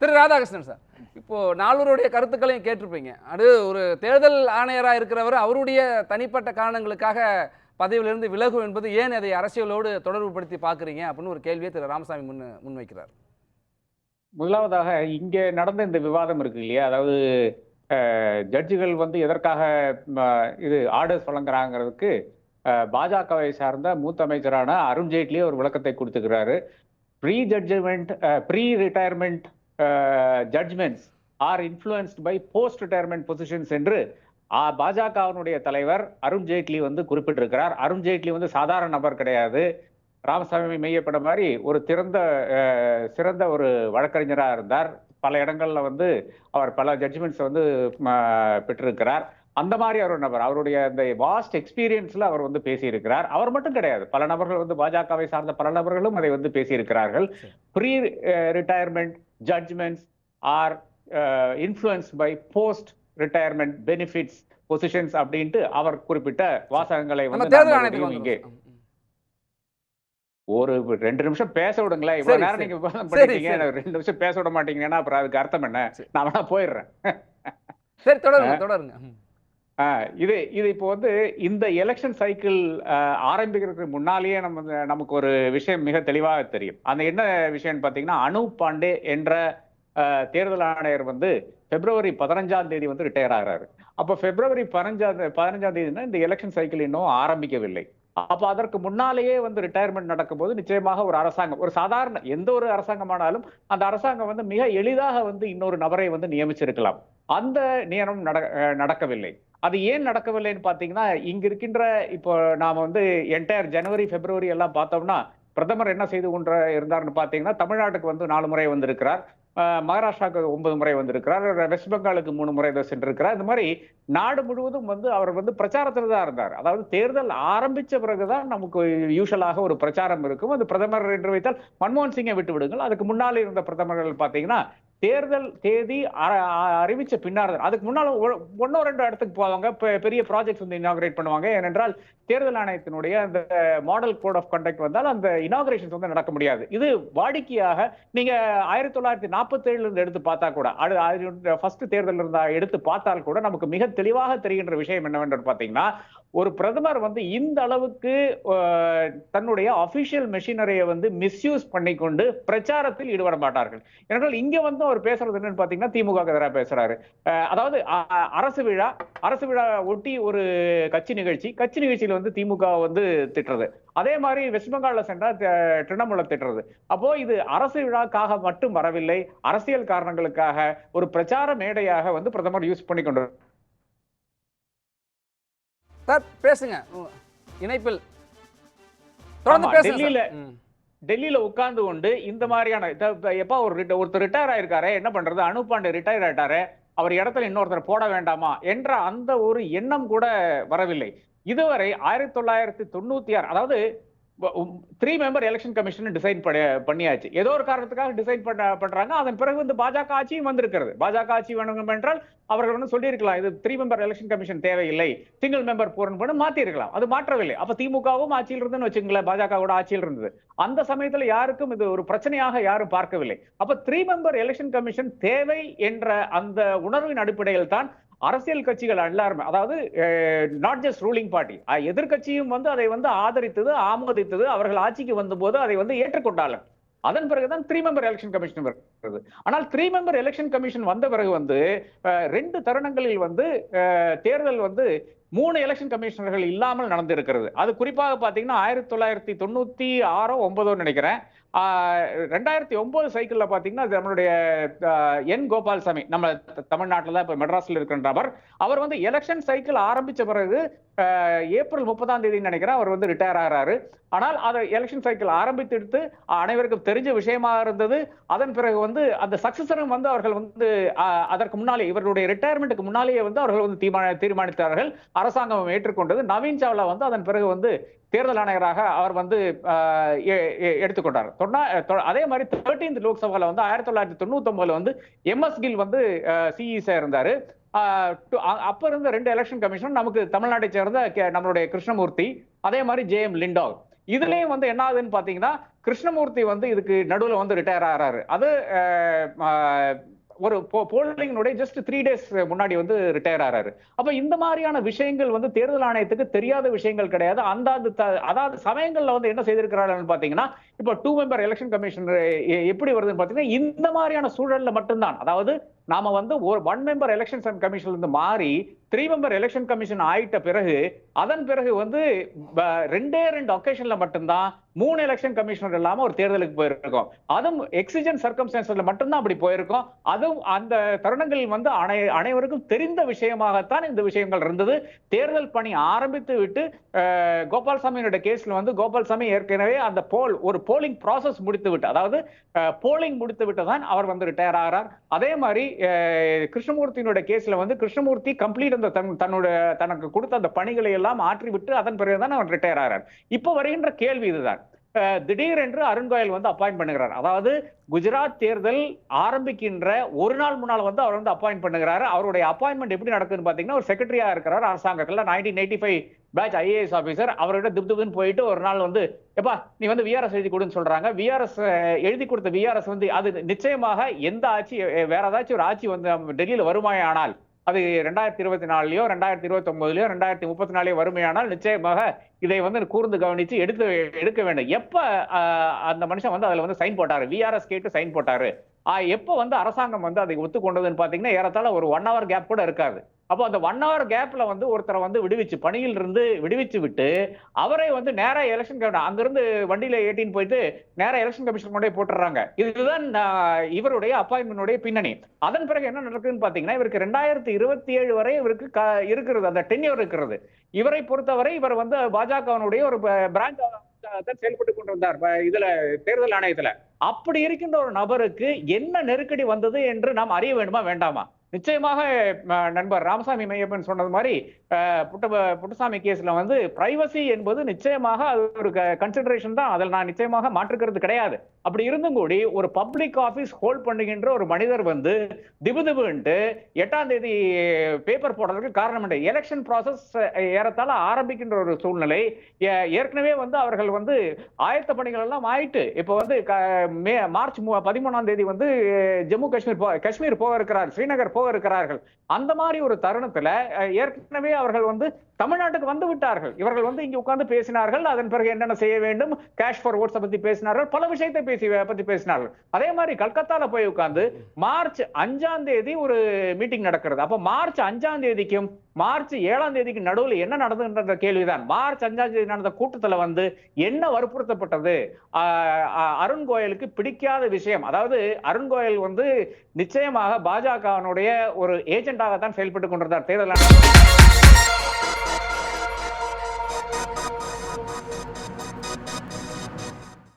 திரு Radhakrishnan sir இப்போ நால்வருடைய கருத்துக்களையும் கேட்டிருப்பீங்க. அது ஒரு தேர்தல் ஆணையராக இருக்கிறவர் அவருடைய தனிப்பட்ட காரணங்களுக்காக பதவியிலிருந்து விலகும் என்பது ஏன் அதை அரசியலோடு தொடர்புபடுத்தி பார்க்குறீங்க அப்படின்னு ஒரு கேள்வியை திரு ராமசாமி முன் முன்வைக்கிறார். முதலாவதாக இங்கே நடந்த இந்த விவாதம் இருக்கு இல்லையா? அதாவது ஜட்ஜுகள் வந்து எதற்காக இது ஆர்டர்ஸ் வழங்குறாங்கிறதுக்கு பாஜகவை சார்ந்த மூத்த அமைச்சரான அருண்ஜேட்லி ஒரு விளக்கத்தை கொடுத்துக்கிறாரு. Pre judgement pre retirement judgements are influenced by post retirement positions என்று பாஜகவினுடைய தலைவர் அருண் ஜேட்லி வந்து குறிப்பிட்டிருக்கிறார். அருண் ஜேட்லி வந்து சாதாரண நபர் கிடையாது. ராமசாமி மெய்யப்பட மாதிரி ஒரு திறந்த சிறந்த ஒரு வழக்கறிஞராக இருந்தார். பல இடங்கள்ல வந்து அவர் பல ஜட்ஜ்மெண்ட்ஸ் வந்து பெற்றிருக்கிறார். அந்த மாதிரி ஒரு நபர். அவருடைய அந்த வாஸ்ட் எக்ஸ்பீரியன்ஸ்ல அவர் வந்து பேசியிருக்கிறார். அவர் மட்டும் கிடையாது. பல நபர்கள் வந்து பாஜகவை சார்ந்த பல நபர்களும் அதை வந்து பேசியிருக்கிறார்கள். Pre retirement judgements are influence by post retirement benefits positions அப்படின்ட்டு அவர் குறிப்பிட்ட வாசகங்களை வந்து இங்கே. ஒரு ரெண்டு நிமிஷம் பேச விடுங்களேன். இவ்வளவு நேரம். நீங்க பண்ணிட்டீங்க. ரெண்டு நிமிஷம் பேச விட மாட்டீங்கன்னா அப்புறம் அதுக்கு அர்த்தம் என்ன. நான் வேணா போயிடுறேன். சரி தொடருங்க தொடருங்க. இது இது இப்போ வந்து இந்த எலெக்ஷன் சைக்கிள் ஆரம்பிக்கிறதுக்கு முன்னாலேயே நம்ம வந்து- நமக்கு ஒரு விஷயம் மிக தெளிவாக தெரியும். அந்த என்ன விஷயம்னு பார்த்தீங்கன்னா அனூப் பாண்டே என்ற தேர்தல் ஆணையர் வந்து பிப்ரவரி பதினஞ்சாம் தேதி வந்து ரிட்டையர் ஆகிறாரு. அப்போ பிப்ரவரி பதினஞ்சாம் பதினஞ்சாம் தேதினா இந்த எலெக்ஷன் சைக்கிள் இன்னும் ஆரம்பிக்கவில்லை. அப்போ அதற்கு முன்னாலேயே வந்து ரிட்டையர்மெண்ட் நடக்கும்போது நிச்சயமாக ஒரு அரசாங்கம் ஒரு சாதாரண எந்த ஒரு அரசாங்கமானாலும் அந்த அரசாங்கம் வந்து மிக எளிதாக வந்து இன்னொரு நபரை வந்து நியமிச்சிருக்கலாம். அந்த நியமனம் நட நடக்கவில்லை. அது ஏன் நடக்கவில்லைன்னு பார்த்தீங்கன்னா இங்க இருக்கின்ற இப்போ நாம வந்து என்டையர் ஜனவரி பிப்ரவரி எல்லாம் பார்த்தோம்னா பிரதமர் என்ன செய்து கொண்டு இருந்தார்னு பார்த்தீங்கன்னா தமிழ்நாட்டுக்கு வந்து நாலு முறை வந்திருக்கிறார். மகாராஷ்டிராவுக்கு ஒன்பது முறை வந்திருக்கிறார். வெஸ்ட் பெங்காலுக்கு மூணு முறை ஏதோ சென்றிருக்கிறார். இந்த மாதிரி நாடு முழுவதும் வந்து அவர் வந்து பிரச்சாரத்தில் தான் இருந்தார். அதாவது தேர்தல் ஆரம்பித்த பிறகுதான் நமக்கு யூஷுவலாக ஒரு பிரச்சாரம் இருக்கும். அது பிரதமர் என்று வைத்தால் மன்மோகன் சிங்கை விட்டு விடுங்கள். அதுக்கு முன்னால் இருந்த பிரதமர்கள் பார்த்தீங்கன்னா தேர்தல் தேதி அறிவிச்ச பின்னார் அதுக்கு முன்னால் ஒ- ரெண்டோ இடத்துக்கு போவாங்க. பெ- பெரிய ப்ராஜெக்ட்ஸ் வந்து இனாகிரேட் பண்ணுவாங்க. ஏனென்றால் தேர்தல் ஆணையத்தினுடைய அந்த மாடல் கோட் ஆஃப் கண்டக்ட் வந்தால் அந்த இனாகிரேஷன்ஸ் வந்து நடக்க முடியாது. இது வாடிக்கையாக நீங்க ஆயிரத்தி தொள்ளாயிரத்தி நாற்பத்தி ஏழுல இருந்து எடுத்து பார்த்தா கூட அது ஃபர்ஸ்ட் தேர்தல் இருந்தா எடுத்து பார்த்தால் கூட நமக்கு மிக தெளிவாக தெரிகின்ற விஷயம் என்னவென்று பார்த்தீங்கன்னா ஒரு பிரதமர் வந்து இந்த அளவுக்கு தன்னுடைய அபிஷியல் மெஷினரியை வந்து மிஸ்யூஸ் பண்ணிக்கொண்டு பிரச்சாரத்தில் ஈடுபட மாட்டார்கள். ஏனென்றால் இங்க வந்து அவர் பேசுறது என்னன்னு பாத்தீங்கன்னா திமுக எதிராக பேசுறாரு. அதாவது அரசு விழா அரசு விழா ஒட்டி ஒரு கட்சி நிகழ்ச்சி கட்சி நிகழ்ச்சியில வந்து திமுக வந்து திட்டுறது. அதே மாதிரி வெஸ்ட் பெங்கால்ல சென்றா திரிணாமுல திட்டுறது. அப்போ இது அரசு விழாக்காக மட்டும் வரவில்லை அரசியல் காரணங்களுக்காக ஒரு பிரச்சார மேடையாக வந்து பிரதமர் யூஸ் பண்ணி கொண்டு பேசுங்க. இணைப்பில். தொடர்ந்து பேசுங்க டெல்லியில உட்கார்ந்து கொண்டு இந்த மாதிரியான எப்ப ஒரு ஒருத்தர் ரிட்டையர் ஆயிருக்காரு என்ன பண்றது? அனுப்பாண்டு ரிட்டையர் ஆயிட்டாரு அவர் இடத்துல இன்னொருத்தர் போட வேண்டாமா? என்ற அந்த ஒரு எண்ணம் கூட வரவில்லை. இதுவரை ஆயிரத்தி தொள்ளாயிரத்தி தொண்ணூத்தி ஆறு அதாவது three member election commission design பண்ணியாச்சு. ஏதோ ஒரு காரணத்துக்காக டிசைன் பண்ண பண்றாங்க. அதன் பிறகு வந்து பாஜக ஆட்சியும் வந்திருக்கிறது. பாஜக ஆட்சி வேணும் என்றால் அவர்கள் வந்து சொல்லியிருக்கலாம் இது த்ரீ மெம்பர் எலெக்ஷன் கமிஷன் தேவையில்லை. சிங்கிள் மெம்பர் போறன்னு பண்ணி மாத்தி இருக்கலாம் அது மாற்றவில்லை. அப்ப திமுகவும் ஆட்சியில் இருந்துன்னு வச்சுங்களேன் பாஜகவோட ஆட்சியில் இருந்தது. அந்த சமயத்துல யாருக்கும் இது ஒரு பிரச்சனையாக யாரும் பார்க்கவில்லை. அப்ப த்ரீ மெம்பர் எலெக்ஷன் கமிஷன் தேவை என்ற அந்த உணர்வின் அடிப்படையில் தான் அரசியல் கட்சிகள் எல்லாருமே அதாவது நாட் ஜஸ்ட் ரூலிங் பார்ட்டி எதிர்கட்சியும் வந்து அதை வந்து ஆதரித்தது ஆமோதித்தது அவர்கள் ஆட்சிக்கு வந்தபோது அதை வந்து ஏற்றுக்கொண்டார்கள். அதன் பிறகுதான் த்ரீ மெம்பர் எலெக்ஷன் கமிஷன் வருகிறது. ஆனால் த்ரீ மெம்பர் எலெக்ஷன் கமிஷன் வந்த பிறகு வந்து ரெண்டு தருணங்களில் வந்து தேர்தல் வந்து மூணு எலெக்ஷன் கமிஷனர்கள் இல்லாமல் நடந்திருக்கிறது. அது குறிப்பாக பார்த்தீங்கன்னா ஆயிரத்தி தொள்ளாயிரத்தி தொண்ணூத்தி ஆறோ ஒன்பதோ நினைக்கிறேன். ரெண்டாயிரத்தி ஒன்பது சைக்கிள்ல பாத்தீங்கன்னா நம்மளுடைய என் கோபால்சாமி நம்ம தமிழ்நாட்டில் தான் இப்ப மெட்ராஸ்ல இருக்கின்ற அவர் அவர் வந்து எலெக்ஷன் சைக்கிள் ஆரம்பிச்ச பிறகு ஏப்ரல் முப்பதாம் தேதி நினைக்கிறேன் அவர் வந்து ரிட்டையர் ஆகிறாரு ஆனால் அதை எலெக்ஷன் சைக்கிள் ஆரம்பித்தெடுத்து அனைவருக்கும் தெரிஞ்ச விஷயமா இருந்தது. அதன் பிறகு வந்து அந்த சக்சஸரும் வந்து அவர்கள் வந்து அதற்கு முன்னாலே இவர்களுடைய ரிட்டையர்மெண்ட்டுக்கு முன்னாலேயே வந்து அவர்கள் வந்து தீர்மான தீர்மானித்தார்கள். அரசாங்கம் ஏற்றுக்கொண்டது. நவீன் சாவ்லா வந்து அதன் பிறகு வந்து தேர்தல் ஆணையராக அவர் வந்து ஆஹ், எ- எ- எடுத்துக்கொண்டார். தொண்ணா அதே மாதிரி தேர்ட்டீன்த் லோக்சபால வந்து ஆயிரத்தி தொள்ளாயிரத்தி தொண்ணூத்தி ஒன்பதுல வந்து எம்எஸ் கில் வந்து சிஇசா இருந்தாரு. ஆஹ், டு- அப்ப இருந்த ரெண்டு எலெக்ஷன் கமிஷன் நமக்கு தமிழ்நாட்டை சேர்ந்த நம்மளுடைய கிருஷ்ணமூர்த்தி அதே மாதிரி ஜே எம் லிண்டாக் இதுலயும் வந்து என்ன ஆகுதுன்னு பாத்தீங்கன்னா கிருஷ்ணமூர்த்தி வந்து இதுக்கு நடுவுல வந்து ரிட்டையர் ஆகிறாரு. அது அஹ், ஒரு போலிங்கினுடைய ஜஸ்ட் த்ரீ டேஸ் முன்னாடி வந்து ரிட்டையர் ஆறாரு. அப்ப இந்த மாதிரியான விஷயங்கள் வந்து தேர்தல் ஆணையத்துக்கு தெரியாத விஷயங்கள் கிடையாது. அந்தந்த அதாவது சமயங்கள்ல வந்து என்ன செய்திருக்கிறார்கள் பாத்தீங்கன்னா இப்போ டூ மெம்பர் எலெக்ஷன் கமிஷன் எப்படி வருதுன்னு பாத்தீங்கன்னா இந்த மாதிரியான சூழல்ல மட்டும்தான். அதாவது நாம வந்து ஒரு ஒன் மெம்பர் எலெக்ஷன் கமிஷன்ல இருந்து மாறி த்ரீ மெம்பர் எலெக்ஷன் கமிஷன் ஆயிட்ட பிறகு அதன் பிறகு வந்து ரெண்டே ரெண்டு ஒகேஷன்ல மட்டும்தான் மூணு எலெக்ஷன் கமிஷனர் இல்லாம ஒரு தேர்தலுக்கு போயிருக்கோம். அதுவும் எக்ஸிஜன் சர்க்கம்ஸ்டான்ஸ்ல மட்டும்தான் அப்படி போயிருக்கோம். அதுவும் அந்த தருணங்கள் வந்து அனை அனைவருக்கும் தெரிந்த விஷயமாகத்தான் இந்த விஷயங்கள் இருந்தது. தேர்தல் பணி ஆரம்பித்து விட்டு கோபால்சாமியினுடைய கேஸ்ல வந்து கோபால்சாமி ஏற்கனவே அந்த போல் ஒரு போலிங் ப்ராசஸ் முடித்து விட்டு அதாவது போலிங் முடித்து விட்டு தான் அவர் வந்து ரிட்டையர் ஆகிறார். அதே மாதிரி கிருஷ்ணமூர்த்தியினுடைய கேஸ்ல வந்து கிருஷ்ணமூர்த்தி கம்ப்ளீட் அந்த தன் தன்னோட தனக்கு கொடுத்த அந்த பணிகளை எல்லாம் ஆற்றி விட்டு அதன் பிறகுதான் அவர் ரிட்டையர் ஆகிறார் இப்போ வருகின்ற கேள்வி இதுதான். திடீரென்று அருண் கோயல் வந்து அப்பாயிண்ட் பண்ணுகிறார். அதாவது குஜராத் தேர்தல் ஆரம்பிக்கின்ற ஒரு நாள் முன்னால் வந்து அவர் வந்து அப்பாயிண்ட் பண்ணுகிறாரு. அவருடைய அப்பாயின்மெண்ட் எப்படி நடக்குதுன்னு பாத்தீங்கன்னா ஒரு செக்ரட்டரியா இருக்கிறார் அரசாங்கத்துல nineteen eighty five batch IAS officer அவரோட திப் திப்னு போயிட்டு ஒரு நாள் வந்து எப்பா நீ வந்து விஆர்எஸ் எழுதி கொடுன்னு சொல்றாங்க. விஆர்எஸ் எழுதி கொடுத்த விஆர்எஸ் வந்து அது நிச்சயமாக எந்த ஆட்சி வேற ஏதாச்சும் ஒரு ஆட்சி வந்து டெல்லியில் டெல்லியில வருமாயானால் அது ரெண்டாயிரத்தி இருபத்தி நாலுலயோ ரெண்டாயிரத்தி இருபத்தி ஒன்பதுலயோ ரெண்டாயிரத்தி முப்பத்தி நாலையோ வருமையானால் நிச்சயமாக இதை வந்து கூர்ந்து கவனிச்சு எடுத்து எடுக்க வேண்டும். எப்ப அந்த மனுஷன் வந்து அதுல வந்து சைன் போட்டாரு? விஆர்எஸ் கேட்டு சைன் போட்டாரு. எப்போ வந்து அரசாங்கம் வந்து அதை ஒத்துக்கொண்டதுன்னு பாத்தீங்கன்னா ஏறத்தாழ ஒரு ஒன் ஹவர் கேப் கூட இருக்காது. அப்போ அந்த ஒன் ஹவர் கேப்ல வந்து ஒருத்தரை வந்து விடுவிச்சு பணியில் இருந்து விடுவிச்சு விட்டு அவரை வந்து நேரா எலெக்ஷன் அங்கிருந்து வண்டியில ஏட்டின்னு போயிட்டு நேரா எலெக்ஷன் கமிஷன் கொண்டே போட்டுறாங்க. இதுதான் இவருடைய அப்பாயின்மெண்ட்டுடைய பின்னணி. அதன் பிறகு என்ன நடக்குதுன்னு பாத்தீங்கன்னா இவருக்கு ரெண்டாயிரத்தி இருபத்தி ஏழு வரை இவருக்கு க- இருக்கிறது அந்த டென்யூர் இருக்கிறது. இவரை பொறுத்தவரை இவர் வந்து பாஜகவினுடைய ஒரு பிரான்ச் செயல்பட்டு கொண்டிருந்தார் இதுல தேர்தல் ஆணையத்துல. அப்படி இருக்கின்ற ஒரு நபருக்கு என்ன நெருக்கடி வந்தது என்று நாம் அறிய வேண்டுமா வேண்டாமா? நிச்சயமாக நண்பர் ராமசாமி மையப்பன் சொன்னது மாதிரி புட்ட புட்டசாமி கேஸ்ல வந்து பிரைவசி என்பது நிச்சயமாக அது ஒரு கன்சிடரேஷன் தான். அதில் நான் நிச்சயமாக மாற்றுக்கிறது கிடையாது. அப்படி இருந்தும் கூடி ஒரு பப்ளிக் ஆஃபீஸ் ஹோல்ட் பண்ணுகின்ற ஒரு மனிதர் வந்து திபு திபுன்ட்டு எட்டாம் தேதி பேப்பர் போடுறதுக்கு காரணம் இல்லை எலெக்ஷன் ப்ராசஸ் ஏறத்தாழ ஆரம்பிக்கின்ற ஒரு சூழ்நிலை. ஏ- ஏற்கனவே வந்து அவர்கள் வந்து ஆயத்த பணிகள் எல்லாம் ஆயிட்டு இப்போ வந்து க- மே மார்ச் பதிமூணாம் தேதி வந்து ஜம்மு காஷ்மீர் காஷ்மீர் போக இருக்கிறார். ஸ்ரீநகர் போக இருக்கிறார்கள் அந்த மாதிரி ஒரு தருணத்துல ஏற்கனவே அவர்கள் வந்து தமிழ்நாட்டுக்கு வந்து விட்டார்கள். இவர்கள் வந்து இங்க உட்கார்ந்து பேசினார்கள். அதன் பிறகு என்னென்ன செய்ய வேண்டும்? கேஷ் ஃபார் ஓட்ஸை பத்தி பேசினார்கள். பல விஷயத்தை பேசி பத்தி பேசினார்கள். அதே மாதிரி கல்கத்தால போய் உட்கார்ந்து மார்ச் அஞ்சாம் தேதி ஒரு மீட்டிங் நடக்கிறது. அப்ப மார்ச் அஞ்சாம் தேதிக்கும் மார்ச் ஏழாம் தேதிக்கு நடுவில் என்ன நடந்ததுன்ற கேள்விதான். மார்ச் அஞ்சாம் தேதி நடந்த கூட்டத்துல வந்து என்ன வற்புறுத்தப்பட்டது? அருண் கோயலுக்கு பிடிக்காத விஷயம். அதாவது அருண் கோயல் வந்து நிச்சயமாக பாஜகவினுடைய ஒரு ஏஜென்டாகத்தான் செயல்பட்டு கொண்டிருந்தார். தேர்தல் ஆணையம்.